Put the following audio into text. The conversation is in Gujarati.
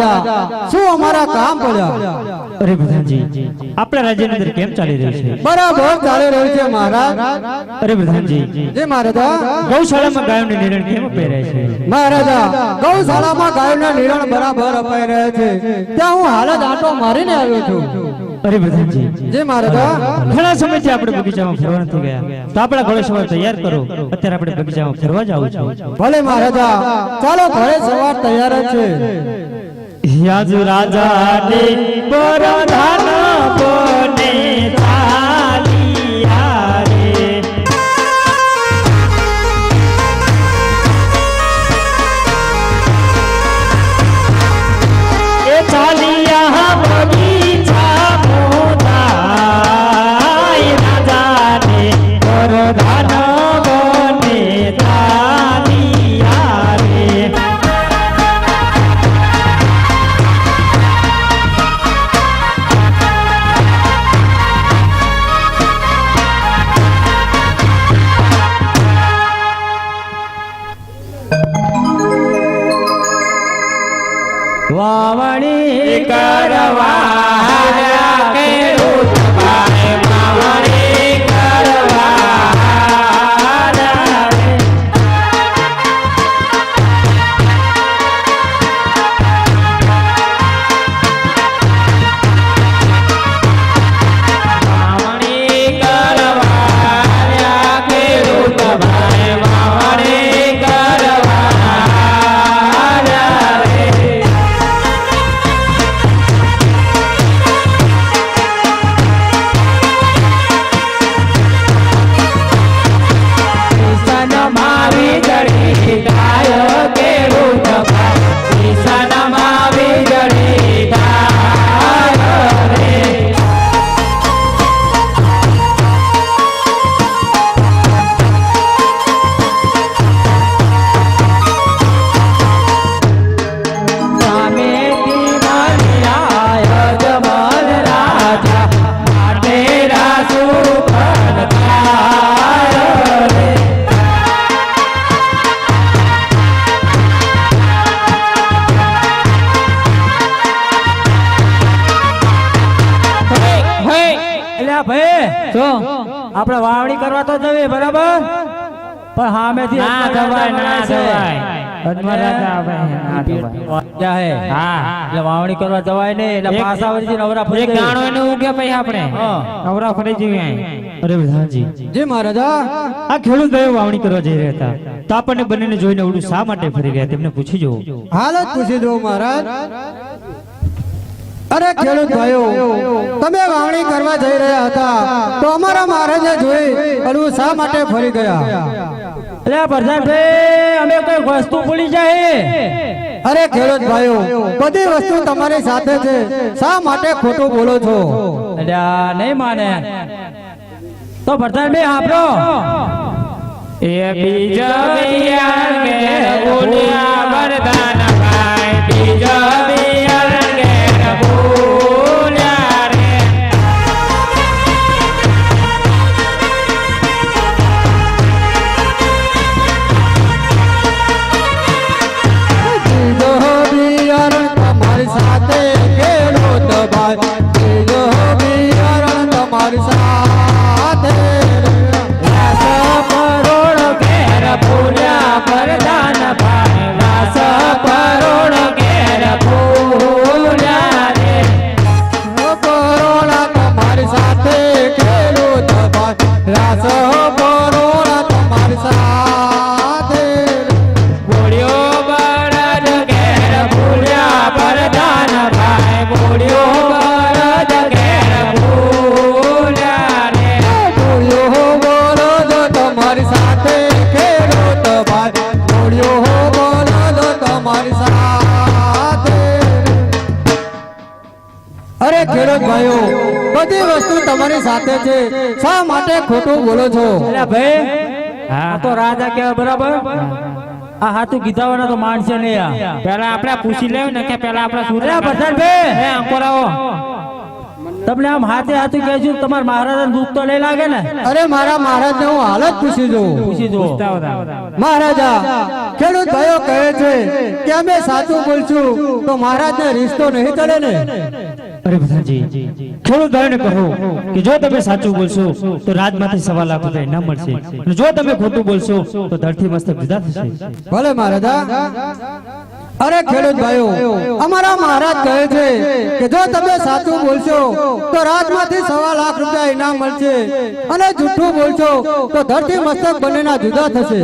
મહારાજા શું અમારા કામ પડ્યા? અરે પ્રધાનજી આપણા રાજ્યની અંદર કેમ ચાલી રહ્યું છે? બરાબર ચાલી રહ્યું છે મહારાજ. અરે પ્રધાનજી જે મહારાજા. ગૌશાળામાં ગાયોને નિરણ કેમ અપાઈ રહ્યા છે? મહારાજા ગૌશાળામાં ગાયોના નિરણ બરાબર અપાઈ રહ્યા છે. ત્યાં હું હાલ જ આંટો મારીને આવ્યો છું. અરે પ્રધાનજી જે મહારાજા. ઘણા સમયથી આપણે બગીચામાં ફરવા નથી ગયા. તો આપણા ઘોડેસવાર તૈયાર કરો. અત્યારે આપણે બગીચામાં ફરવા જવું છે. ભલે મહારાજા ચાલો ઘરે સવાર તૈયાર છે. হিয়াজ রাজা নে পরধান વાવણી કરવા શું આપણે વાવણી કરવા તો જઈએ બરાબર? પણ સામેથી ના અજમલ ના. એટલે વાવણી કરવા જવાય ને એટલે પાછા વળીથી નવરા ફરી ગાણો એને ઉગે પછી આપણે. નવરા ફરી જઈએ અરે વિધાનજી. જે મહારાજા. આ ખેડૂત ભાઈઓ વાવણી કરવા જઈ રહ્યા હતા. તો આપણને બંનેને જોઈને અવળું શા માટે ફરી ગયા? તેમને પૂછી જુઓ. હાલ જ પૂછી દો મહારાજ. અરે ખેડૂત ભાઈઓ તમે વાવણી કરવા જઈ રહ્યા હતા. તો અમારા મહારાજે જોઈ અલવું શા માટે ફરી ગયા? એટલે પ્રધાનભાઈ અમે કોઈ વસ્તુ ભૂલી જાય અરે ખેડૂત ભાઈઓ બધી વસ્તુ તમારી સાથે છે. શા માટે ખોટું બોલો છો? એટલે આ નહીં માને. તો પ્રધાનભાઈ આપણો એ બીજા કે વરદાન ભાઈઓ બધી વસ્તુ તમારી સાથે છે. શા માટે ખોટું બોલો છો? ભાઈ હા. તો રાજા કહેવાય બરાબર? આ હાથું કીધાવાના તો માણસે નહીં પેલા આપણે પૂછી લેવું ને કે પેલા આપણે શું ભસણ ભાઈ પ્રધાનભાઈ હે અંકોર આવો તમને આમ હાથે હાથે કહે છું તમારા મહારાજાને દુઃખ તો લઈ લાગે ને? અરે મારા મહારાજ ને હું હાલ જ પૂછી જોઉં. પૂછી જોઉં. મહારાજા ખેડૂત ભાઈઓ કહે છે કે અમે સાચું બોલશું તો મહારાજ ને રિશ્તો નહીં ચડે ને? અરે બધાજી ખેડૂત ભાઈઓને કહો કે જો તમે સાચું બોલશો તો રાજમાંથી સવા લાખ રૂપિયા ઇનામ મળશે. જો તમે ખોટું બોલશો તો ધરતી મસ્તક જુદા થશે. ભલે મહારાજા. અરે ખેડૂત ભાઈઓ અમારા મહારાજ કહે છે કે જો તમે સાચું બોલશો તો રાજમાંથી સવા લાખ રૂપિયા ઇનામ મળશે. અને જૂઠું બોલશો તો ધરતી મસ્તક બંનેના જુદા થશે.